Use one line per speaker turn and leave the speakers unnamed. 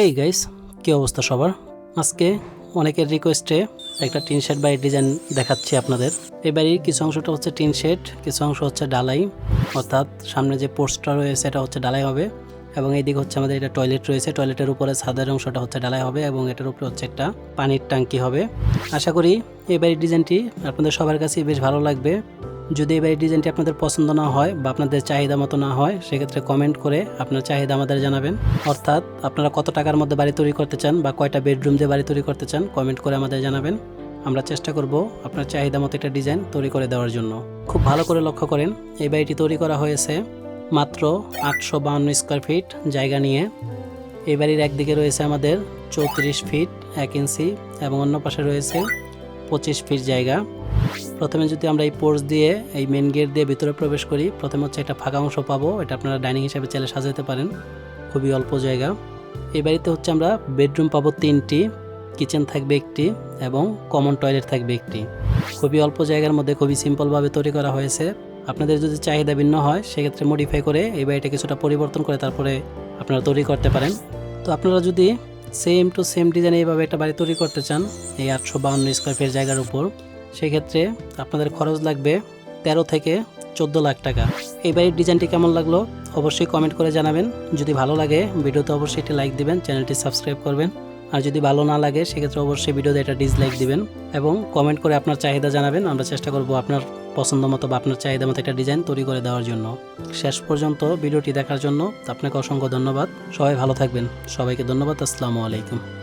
Hey guys কী অবস্থা সবার? আজকে অনেকের রিকোয়েস্টে একটা টিন শেড বাড়ির ডিজাইন দেখাচ্ছি আপনাদের। এই বাড়ির কিছু অংশটা হচ্ছে টিন শেড, কিছু অংশ হচ্ছে ডালাই। অর্থাৎ সামনে যে পোস্টটা রয়েছে, এটা হচ্ছে ডালাই হবে এবং এইদিকে হচ্ছে আমাদের এটা টয়লেট রয়েছে। টয়লেটের উপরে ছাদের অংশটা হচ্ছে ডালাই হবে এবং এটার উপরে হচ্ছে একটা পানির ট্যাঙ্কি হবে। আশা করি এই বাড়ির ডিজাইনটি আপনাদের সবার কাছেই বেশ ভালো লাগবে। যদি এই বাড়ির ডিজাইনটি আপনাদের পছন্দ না হয় বা আপনাদের চাহিদা মতো না হয়, সেক্ষেত্রে কমেন্ট করে আপনার চাহিদা আমাদের জানাবেন। অর্থাৎ আপনারা কত টাকার মধ্যে বাড়ি তৈরি করতে চান বা কয়টা বেডরুম দিয়ে বাড়ি তৈরি করতে চান কমেন্ট করে আমাদের জানাবেন। আমরা চেষ্টা করব আপনার চাহিদা মতো একটা ডিজাইন তৈরি করে দেওয়ার জন্য। খুব ভালো করে লক্ষ্য করেন, এই বাড়িটি তৈরি করা হয়েছে মাত্র আটশো বাউন্ন স্কোয়ার ফিট জায়গা নিয়ে। এই বাড়ির একদিকে রয়েছে আমাদের চৌত্রিশ ফিট এক ইঞ্চি এবং অন্য পাশে রয়েছে পঁচিশ ফিট জায়গা। প্রথমে যদি আমরা এই পোর্স দিয়ে, এই মেন গেট দিয়ে ভিতরে প্রবেশ করি, প্রথমে হচ্ছে একটা ফাঁকা অংশ পাবো। এটা আপনারা ডাইনিং হিসাবে চাইলে সাজাতে পারেন। খুবই অল্প জায়গা। এই বাড়িতে হচ্ছে আমরা বেডরুম পাবো তিনটি কিচেন থাকবে একটি এবং কমন টয়লেট থাকবে একটি। খুবই অল্প জায়গার মধ্যে খুবই সিম্পলভাবে তৈরি করা হয়েছে। আপনাদের যদি চাহিদা ভিন্ন হয়, সেক্ষেত্রে মডিফাই করে এই বাড়িটা কিছুটা পরিবর্তন করে তারপরে আপনারা তৈরি করতে পারেন। তো আপনারা যদি সেম টু সেম ডিজাইন এইভাবে একটা বাড়ি তৈরি করতে চান, এই আটশো বাউন্ন স্কোয়ার ফিট জায়গার উপর সেক্ষেত্রে আপনাদের খরচ লাগবে তেরো থেকে চোদ্দ লাখ টাকা। এই বাড়ির ডিজাইনটি কেমন লাগল অবশ্যই কমেন্ট করে জানাবেন। যদি ভালো লাগে, ভিডিওতে অবশ্যই একটি লাইক দিবেন, চ্যানেলটি সাবস্ক্রাইব করবেন। আর যদি ভালো না লাগে, সেক্ষেত্রে অবশ্যই ভিডিওতে একটা ডিসলাইক দিবেন এবং কমেন্ট করে আপনার চাহিদা জানাবেন। আমরা চেষ্টা করব আপনার পছন্দ মতো বা আপনার চাহিদা মতো একটা ডিজাইন তৈরি করে দেওয়ার জন্য। শেষ পর্যন্ত ভিডিওটি দেখার জন্য আপনাকে অসংখ্য ধন্যবাদ। সবাই ভালো থাকবেন। সবাইকে ধন্যবাদ। আসসালামু আলাইকুম।